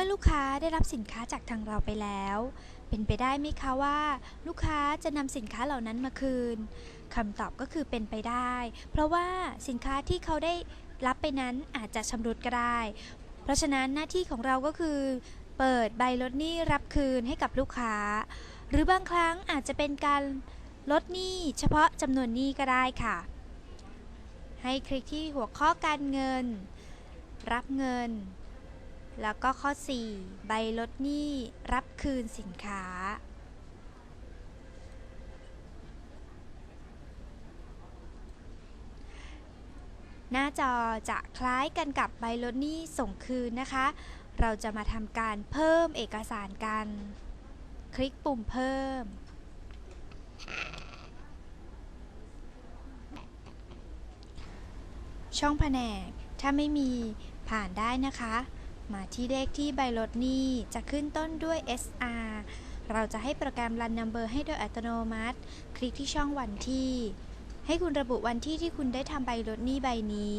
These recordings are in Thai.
มื่อลูกค้าได้รับสินค้าจากทางเราไปแล้ว เป็นไปได้ไหมคะว่า ลูกค้าจะนำสินค้าเหล่านั้นมาคืนคำตอบก็คือเป็นไปได้ เพราะว่าสินค้าที่เขาได้รับไปนั้นอาจจะชำรุดก็ได้ เพราะฉะนั้นหน้าที่ของเราก็คือ เปิดใบลดหนี้รับคืนให้กับลูกค้า หรือบางครั้งอาจจะเป็นการลดหนี้เฉพาะจำนวนหนี้ก็ได้ค่ะ ให้คลิกที่หัวข้อการเงิน รับเงิน แล้วก็ข้อ 4 ใบลดหนี้รับคืนสินค้า หน้าจอจะคล้ายกันกับใบลดหนี้ส่งคืนนะคะ เราจะมาทำการเพิ่มเอกสารกัน คลิกปุ่มเพิ่มช่องแผนก ถ้าไม่มีผ่านได้นะคะ มาที่เลขที่ใบลดหนี้จะขึ้นต้นด้วย SR เราจะให้โปรแกรม Run Number ให้โดยอัตโนมัติ คลิกที่ช่องวันที่ ให้คุณระบุวันที่ที่คุณได้ทำใบลดหนี้ใบนี้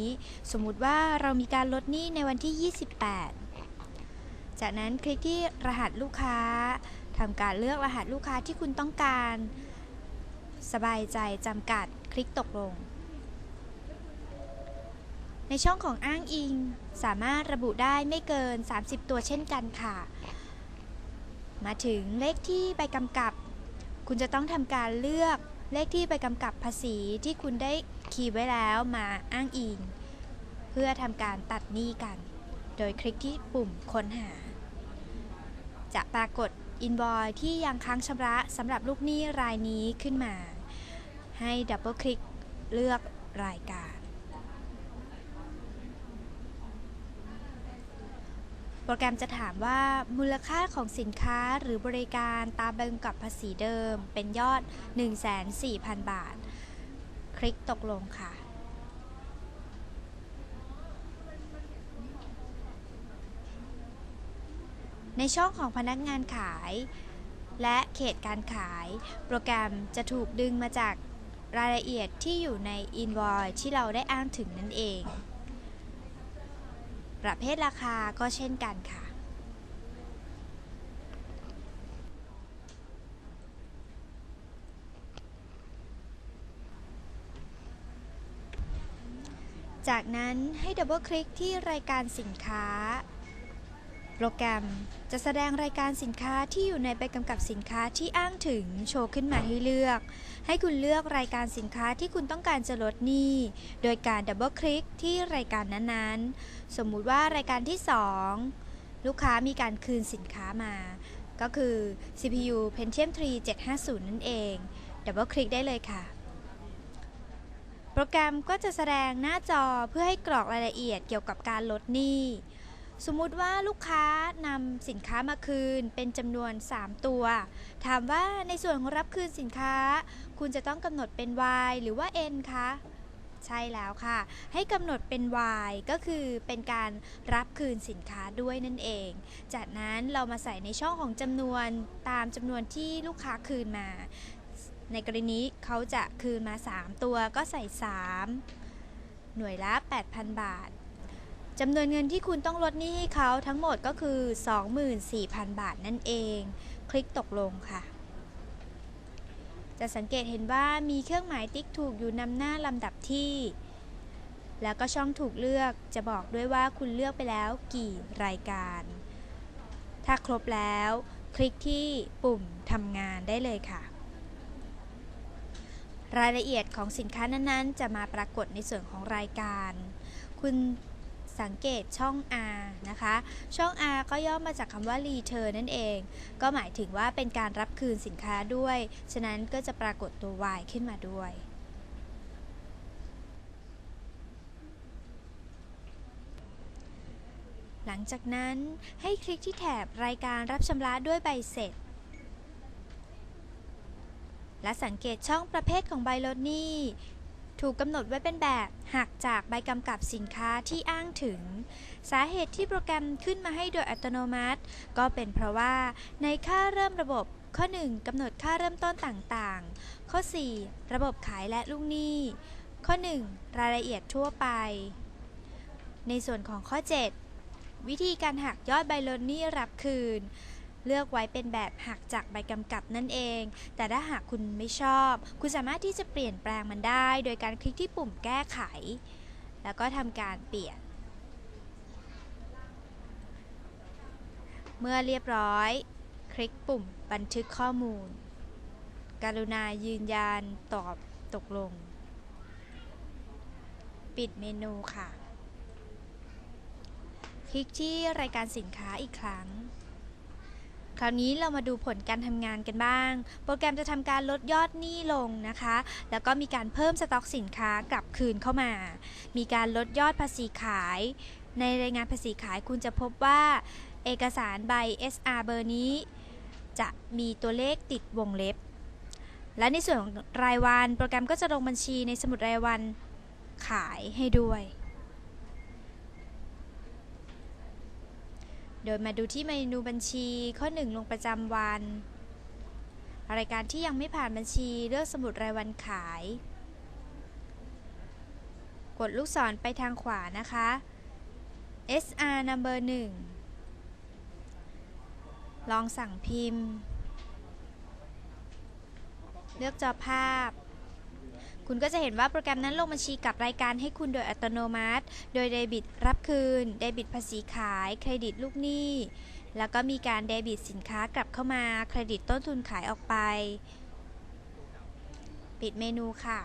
สมมุติว่าเรามีการลดหนี้ในวันที่ 28 จากนั้นคลิกที่รหัสลูกค้าทำการเลือกรหัสลูกค้าที่คุณต้องการ สบายใจจำกัด คลิกตกลง ในช่องของอ้างอิง สามารถระบุได้ไม่เกิน 30 ตัวเช่นกันค่ะ มาถึงเลขที่ใบกำกับ คุณจะต้องทำการเลือกเลขที่ใบกำกับภาษีที่คุณได้คีย์ไว้แล้วมาอ้างอิง เพื่อทำการตัดหนี้กัน โดยคลิกที่ปุ่มค้นหา จะปรากฏอิน o อยที่ยังค้างชำระสำหรับลูกหนี้รายนี้ขึ้นมา ให้ดับเบิลคลิกเลือกรายการ โปรแกรมจะถามว่ามูลค่าของสินค้าหรือบริการตามใบกำกับภาษีเดิม เป็นยอด1,400,000 บาท คลิกตกลงค่ะในช่องของพนักงานขาย และเขตการขาย โปรแกรมจะถูกดึงมาจากรายละเอียดที่อยู่ใน Invoice ที่เราได้อ้างถึงนั่นเอง ประเภทราคาก็เช่นกันค่ะ จากนั้นให้ดับเบิลคลิกที่รายการสินค้า โปรแกรมจะแสดงรายการสินค้าที่อยู่ในใบกำกับสินค้าที่อ้างถึงโชว์ขึ้นมาให้เลือก ให้คุณเลือกรายการสินค้าที่คุณต้องการจะลดหนี้ โดยการดับเบิลคลิกที่รายการนั้นๆ สมมุติว่ารายการที่ 2 ลูกค้ามีการคืนสินค้ามา ก็คือ CPU Pentium 3 750 นั่นเอง ดับเบิลคลิกได้เลยค่ะโปรแกรมก็จะแสดงหน้าจอเพื่อให้กรอกรายละเอียดเกี่ยวกับการลดหนี้ สมมุติว่าลูกค้านำสินค้ามาคืนเป็นจำนวน 3 ตัว ถามว่าในส่วนของรับคืนสินค้า คุณจะต้องกำหนดเป็น Y หรือว่า N คะใช่แล้วค่ะ ให้กำหนดเป็น Y ก็คือเป็นการรับคืนสินค้าด้วยนั่นเอง จากนั้นเรามาใส่ในช่องของจำนวนตามจำนวนที่ลูกค้าคืนมา ในกรณีนี้เขาจะคืนมา 3 ตัวก็ใส่ 3 หน่วยละ 8,000 บาท จำนวนเงินที่คุณต้องลดหนี้ให้เขาทั้งหมดก็คือ 24,000 บาทนั่นเอง คลิกตกลงค่ะ จะสังเกตเห็นว่ามีเครื่องหมายติ๊กถูกอยู่นำหน้าลำดับที่ แล้วก็ช่องถูกเลือกจะบอกด้วยว่าคุณเลือกไปแล้วกี่รายการ ถ้าครบแล้ว คลิกที่ปุ่มทำงานได้เลยค่ะ รายละเอียดของสินค้านั้นๆ จะมาปรากฏในส่วนของรายการ คุณ สังเกตช่อง R นะคะ ช่อง R ก็ย่อมาจากคำว่า return นั่นเอง ก็หมายถึงว่าเป็นการรับคืนสินค้าด้วย ฉะนั้นก็จะปรากฏตัว Y ขึ้นมาด้วยหลังจากนั้นให้คลิกที่แถบรายการรับชำระด้วยใบเสร็จ และสังเกตช่องประเภทของใบลดหนี้ ถูกกำหนดไว้เป็นแบบหักจากใบกำกับสินค้าที่อ้างถึง สาเหตุที่โปรแกรมขึ้นมาให้โดยอัตโนมัติ ก็เป็นเพราะว่าในค่าเริ่มระบบข้อ 1กำหนดค่าเริ่มต้นต่างๆ ข้อ 4 ระบบขายและลูกหนี้ ข้อ 1 รายละเอียดทั่วไป ในส่วนของข้อ 7 วิธีการหักยอดใบลดหนี้รับคืน เลือกไว้เป็นแบบหักจากใบกำกับนั่นเอง แต่ถ้าหากคุณไม่ชอบ คุณสามารถที่จะเปลี่ยนแปลงมันได้ โดยการคลิกที่ปุ่มแก้ไข แล้วก็ทำการเปลี่ยน เมื่อเรียบร้อย คลิกปุ่มบันทึกข้อมูล กรุณายืนยันตอบตกลง ปิดเมนูค่ะ คลิกที่รายการสินค้าอีกครั้ง คราวนี้เรามาดูผลการทำงานกันบ้าง โปรแกรมจะทำการลดยอดหนี้ลงนะคะ แล้วก็มีการเพิ่มสต็อกสินค้ากลับคืนเข้ามา มีการลดยอดภาษีขาย ในรายงานภาษีขายคุณจะพบว่า เอกสารใบ SR เบอร์นี้ จะมีตัวเลขติดวงเล็บ และในส่วนของรายวัน โปรแกรมก็จะลงบัญชีในสมุดรายวันขายให้ด้วย โดยมาดูที่เมนูบัญชีข้อ 1 ลงประจำวัน รายการที่ยังไม่ผ่านบัญชีเลือกสมุดรายวันขาย กดลูกศรไปทางขวานะคะ SR number 1 ลองสั่งพิมพ์ เลือกจอภาพ คุณก็จะเห็นว่าโปรแกรมนั้นลงบัญชีกับรายการให้คุณโดยอัตโนมัติ โดยเดบิตรับคืน เดบิตภาษีขาย เครดิตลูกหนี้แล้วก็มีการเดบิตสินค้ากลับเข้ามา เครดิตต้นทุนขายออกไป ปิดเมนูค่ะ